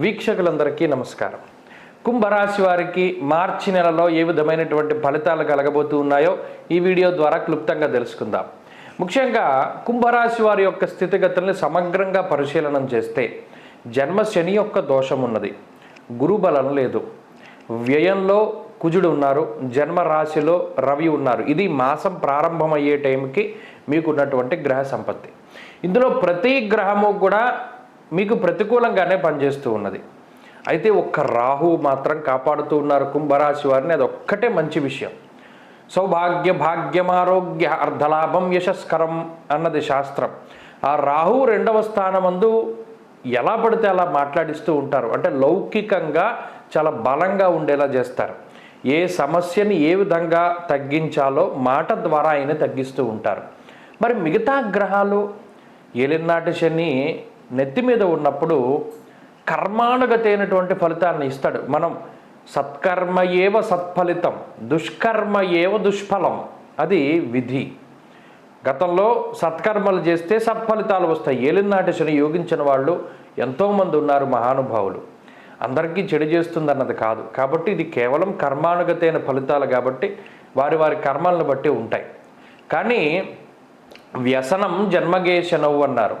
వీక్షకులందరికీ నమస్కారం. కుంభరాశి వారికి మార్చి నెలలో ఏ విధమైనటువంటి ఫలితాలు కలగబోతూ ఉన్నాయో ఈ వీడియో ద్వారా క్లుప్తంగా తెలుసుకుందాం. ముఖ్యంగా కుంభరాశి వారి యొక్క స్థితిగతుల్ని సమగ్రంగా పరిశీలనం చేస్తే జన్మ శని యొక్క దోషం ఉన్నది. గురుబలం లేదు. వ్యయంలో కుజుడు ఉన్నారు. జన్మ రాశిలో రవి ఉన్నారు. ఇది మాసం ప్రారంభమయ్యే టైంకి మీకున్నటువంటి గ్రహ సంపత్తి. ఇందులో ప్రతి గ్రహము కూడా మీకు ప్రతికూలంగానే పనిచేస్తూ ఉన్నది. అయితే ఒక్క రాహు మాత్రం కాపాడుతూ ఉన్నారు కుంభరాశి వారిని అది ఒక్కటే మంచి విషయం. సౌభాగ్య భాగ్యం ఆరోగ్య అర్ధలాభం యశస్కరం అన్నది శాస్త్రం. ఆ రాహు రెండవ స్థానమందు ఎలా పడితే అలా మాట్లాడిస్తూ ఉంటారు. అంటే లౌకికంగా చాలా బలంగా ఉండేలా చేస్తారు. ఏ సమస్యని ఏ విధంగా తగ్గించాలో మాట ద్వారా ఆయన తగ్గిస్తూ ఉంటారు. మరి మిగతా గ్రహాలు ఏలినాటి శని నెత్తి మీద ఉన్నప్పుడు కర్మానుగతైనటువంటి ఫలితాన్ని ఇస్తాడు. మనం సత్కర్మ ఏవ సత్ఫలితం దుష్కర్మ ఏవ దుష్ఫలం అది విధి. గతంలో సత్కర్మలు చేస్తే సత్ఫలితాలు వస్తాయి. ఏలినాటి శని యోగించిన వాళ్ళు ఎంతోమంది ఉన్నారు మహానుభావులు. అందరికీ చెడు చేస్తుందన్నది కాదు. కాబట్టి ఇది కేవలం కర్మానుగతైన ఫలితాలు కాబట్టి వారి వారి కర్మలను బట్టి ఉంటాయి. కానీ వ్యసనం జన్మగేశనవు అన్నారు.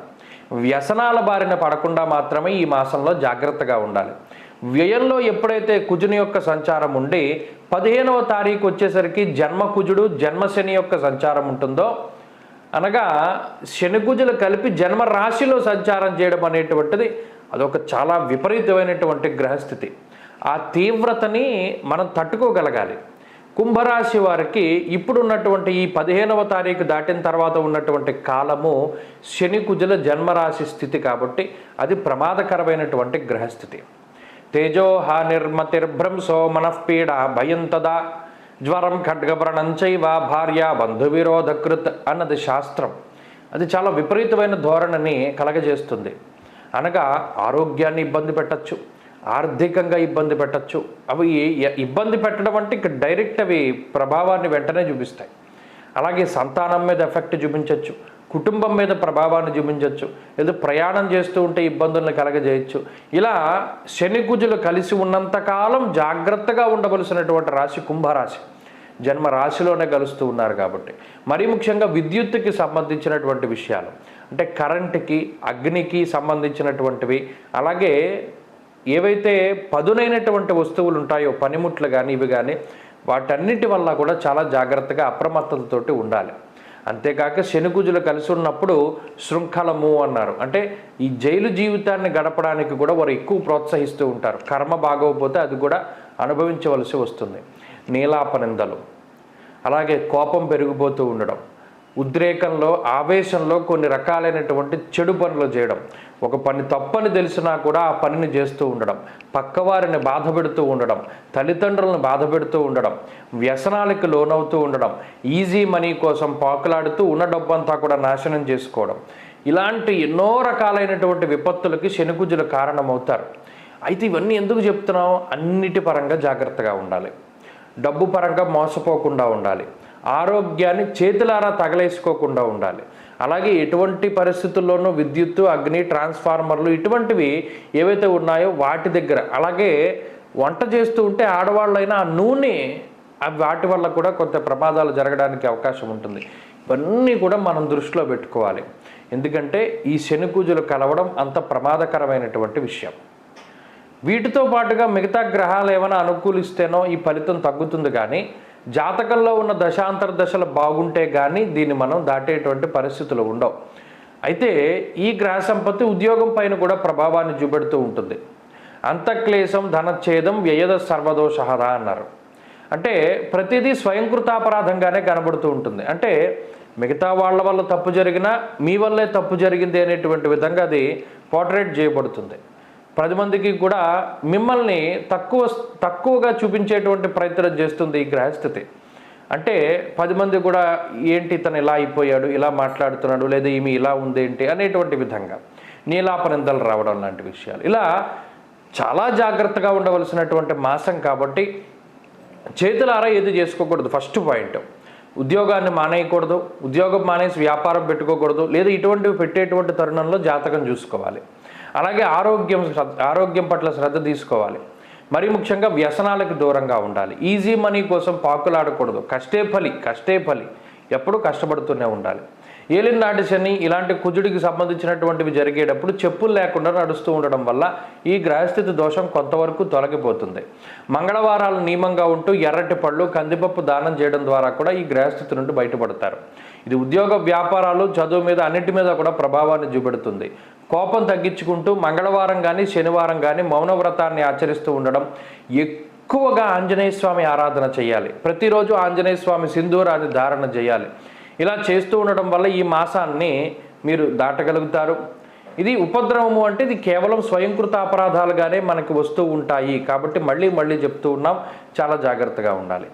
వ్యసనాల బారిన పడకుండా మాత్రమే ఈ మాసంలో జాగ్రత్తగా ఉండాలి. వ్యయంలో ఎప్పుడైతే కుజుని యొక్క సంచారం ఉండి పదిహేనవ తారీఖు వచ్చేసరికి జన్మ కుజుడు జన్మశని యొక్క సంచారం ఉంటుందో అనగా శనికుజులు కలిపి జన్మ రాశిలో సంచారం చేయడం అనేటువంటిది అదొక చాలా విపరీతమైనటువంటి గ్రహస్థితి. ఆ తీవ్రతని మనం తట్టుకోగలగాలి. కుంభరాశి వారికి ఇప్పుడు ఉన్నటువంటి ఈ పదిహేనవ తారీఖు దాటిన తర్వాత ఉన్నటువంటి కాలము శని కుజల జన్మరాశి స్థితి కాబట్టి అది ప్రమాదకరమైనటువంటి గ్రహస్థితి. తేజో హానిర్మతిర్భ్రంశో మనఃపీడ భయం తదా. జ్వరం ఖడ్గవ్రణం చైవ భార్య బంధువిరోధకృత్ అన్నది శాస్త్రం. అది చాలా విపరీతమైన ధోరణిని కలగజేస్తుంది. అనగా ఆరోగ్యాన్ని ఇబ్బంది పెట్టచ్చు. ఆర్థికంగా ఇబ్బంది పెట్టచ్చు. అవి ఇబ్బంది పెట్టడం అంటే ఇక డైరెక్ట్ అవి ప్రభావాన్ని వెంటనే చూపిస్తాయి. అలాగే సంతానం మీద ఎఫెక్ట్ చూపించవచ్చు కుటుంబం మీద ప్రభావాన్ని చూపించవచ్చు ఏదో ప్రయాణం చేస్తూ ఉంటే ఇబ్బందులను కలగజేయచ్చు. ఇలా శని కుజులు కలిసి ఉన్నంతకాలం జాగ్రత్తగా ఉండవలసినటువంటి రాశి కుంభరాశి. జన్మ రాశిలోనే కలుస్తూ ఉన్నారు కాబట్టి. మరీ ముఖ్యంగా విద్యుత్తుకి సంబంధించినటువంటి విషయాలు. అంటే కరెంటుకి అగ్నికి సంబంధించినటువంటివి. అలాగే ఏవైతే పదునైనటువంటి వస్తువులు ఉంటాయో పనిముట్లు కానీ ఇవి కానీ వాటన్నిటి వల్ల కూడా చాలా జాగ్రత్తగా అప్రమత్తతతోటి ఉండాలి. అంతేకాక శనిగుజులు కలిసి ఉన్నప్పుడు శృంఖలము అన్నారు. అంటే ఈ జైలు జీవితాన్ని గడపడానికి కూడా వారు ఎక్కువ ప్రోత్సహిస్తూ ఉంటారు. కర్మ బాగోకపోతే అది కూడా అనుభవించవలసి వస్తుంది. నీలాపనిందలు అలాగే కోపం పెరిగిపోతూ ఉండడం. ఉద్రేకంలో ఆవేశంలో కొన్ని రకాలైనటువంటి చెడు పనులు చేయడం. ఒక పని తప్పని తెలిసినా కూడా ఆ పనిని చేస్తూ ఉండడం. పక్కవారిని బాధ పెడుతూ ఉండడం. తల్లిదండ్రులను బాధ పెడుతూ ఉండడం. వ్యసనాలకు లోనవుతూ ఉండడం. ఈజీ మనీ కోసం పాకులాడుతూ ఉన్న డబ్బంతా కూడా నాశనం చేసుకోవడం. ఇలాంటి ఎన్నో రకాలైనటువంటి విపత్తులకి శనికుజులు కారణమవుతారు. అయితే ఇవన్నీ ఎందుకు చెప్తున్నాం అన్నిటి పరంగా జాగ్రత్తగా ఉండాలి. డబ్బు పరంగా మోసపోకుండా ఉండాలి. ఆరోగ్యాన్ని చేతులారా తగలేసుకోకుండా ఉండాలి. అలాగే ఎటువంటి పరిస్థితుల్లోనూ విద్యుత్తు అగ్ని ట్రాన్స్ఫార్మర్లు ఇటువంటివి ఏవైతే ఉన్నాయో వాటి దగ్గర. అలాగే వంట చేస్తూ ఉంటే ఆడవాళ్ళైనా ఆ నూనె వాటి వల్ల కూడా కొంత ప్రమాదాలు జరగడానికి అవకాశం ఉంటుంది. ఇవన్నీ కూడా మనం దృష్టిలో పెట్టుకోవాలి. ఎందుకంటే ఈ శని కలవడం అంత ప్రమాదకరమైనటువంటి విషయం. వీటితో పాటుగా మిగతా గ్రహాలు ఏమైనా అనుకూలిస్తేనో ఈ ఫలితం తగ్గుతుంది కానీ జాతకంలో ఉన్న దశాంతర దశలు బాగుంటే కానీ దీన్ని మనం దాటేటువంటి పరిస్థితులు ఉండవు. అయితే ఈ గ్రహ సంపత్తి ఉద్యోగం పైన కూడా ప్రభావాన్ని చూపెడుతూ ఉంటుంది. అంతక్లేశం ధనఛేదం వ్యయద సర్వదోషహర అన్నారు. అంటే ప్రతిదీ స్వయంకృతాపరాధంగానే కనబడుతూ ఉంటుంది. అంటే మిగతా వాళ్ళ వల్ల తప్పు జరిగినా మీ వల్లే తప్పు జరిగింది అనేటువంటి విధంగా అది పోర్ట్రేట్ చేయబడుతుంది. పది మందికి కూడా మిమ్మల్ని తక్కువ తక్కువగా చూపించేటువంటి ప్రయత్నం చేస్తుంది ఈ గ్రహస్థితి. అంటే పది మంది కూడా ఏంటి ఇతను ఇలా అయిపోయాడు ఇలా మాట్లాడుతున్నాడు లేదా ఈమె ఇలా ఉందేంటి అనేటువంటి విధంగా నీలాపనిందలు రావడం లాంటి విషయాలు. ఇలా చాలా జాగ్రత్తగా ఉండవలసినటువంటి మాసం కాబట్టి చేతులారా ఏది చేసుకోకూడదు. ఫస్ట్ పాయింట్ ఉద్యోగాన్ని మానేయకూడదు. ఉద్యోగం మానేసి వ్యాపారం పెట్టుకోకూడదు. లేదా ఇటువంటివి పెట్టేటువంటి తరుణంలో జాతకం చూసుకోవాలి. అలాగే ఆరోగ్యం ఆరోగ్యం పట్ల శ్రద్ధ తీసుకోవాలి. మరి ముఖ్యంగా వ్యసనాలకు దూరంగా ఉండాలి. ఈజీ మనీ కోసం పాకులాడకూడదు. కష్టే ఫలి కష్టే ఫలి. ఎప్పుడూ కష్టపడుతూనే ఉండాలి. ఏలినాటి శని ఇలాంటి కుజుడికి సంబంధించినటువంటివి జరిగేటప్పుడు చెప్పులు లేకుండా నడుస్తూ ఉండడం వల్ల ఈ గ్రహస్థితి దోషం కొంతవరకు తొలగిపోతుంది. మంగళవారాలు నియమంగా ఉంటూ ఎర్రటి పళ్ళు కందిపప్పు దానం చేయడం ద్వారా కూడా ఈ గ్రహస్థితి నుండి బయటపడతారు. ఇది ఉద్యోగ వ్యాపారాలు చదువు మీద అన్నిటి మీద కూడా ప్రభావాన్ని చూపెడుతుంది. కోపం తగ్గించుకుంటూ మంగళవారం కానీ శనివారం కానీ మౌన వ్రతాన్ని ఆచరిస్తూ ఉండడం ఎక్కువగా ఆంజనేయ స్వామి ఆరాధన చేయాలి. ప్రతిరోజు ఆంజనేయ స్వామి సింధూరాన్ని ధారణ చేయాలి. ఇలా చేస్తూ ఉండడం వల్ల ఈ మాసాన్ని మీరు దాటగలుగుతారు. ఇది ఉపద్రవము అంటే ఇది కేవలం స్వయంకృత అపరాధాలుగానే మనకి వస్తూ ఉంటాయి. కాబట్టి మళ్ళీ మళ్ళీ చెప్తూ ఉన్నాం. చాలా జాగ్రత్తగా ఉండాలి.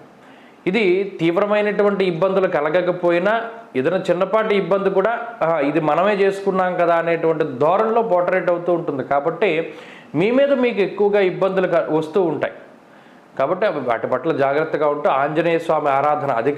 ఇది తీవ్రమైనటువంటి ఇబ్బందులు కలగకపోయినా ఏదైనా చిన్నపాటి ఇబ్బంది కూడా ఇది మనమే చేసుకున్నాం కదా అనేటువంటి ధోరణిలో పోటరేట్ అవుతూ ఉంటుంది. కాబట్టి మీ మీద మీకు ఎక్కువగా ఇబ్బందులు క- వస్తూ ఉంటాయి. కాబట్టి వాటి పట్ల జాగ్రత్తగా ఉంటూ ఆంజనేయ స్వామి ఆరాధన అధిక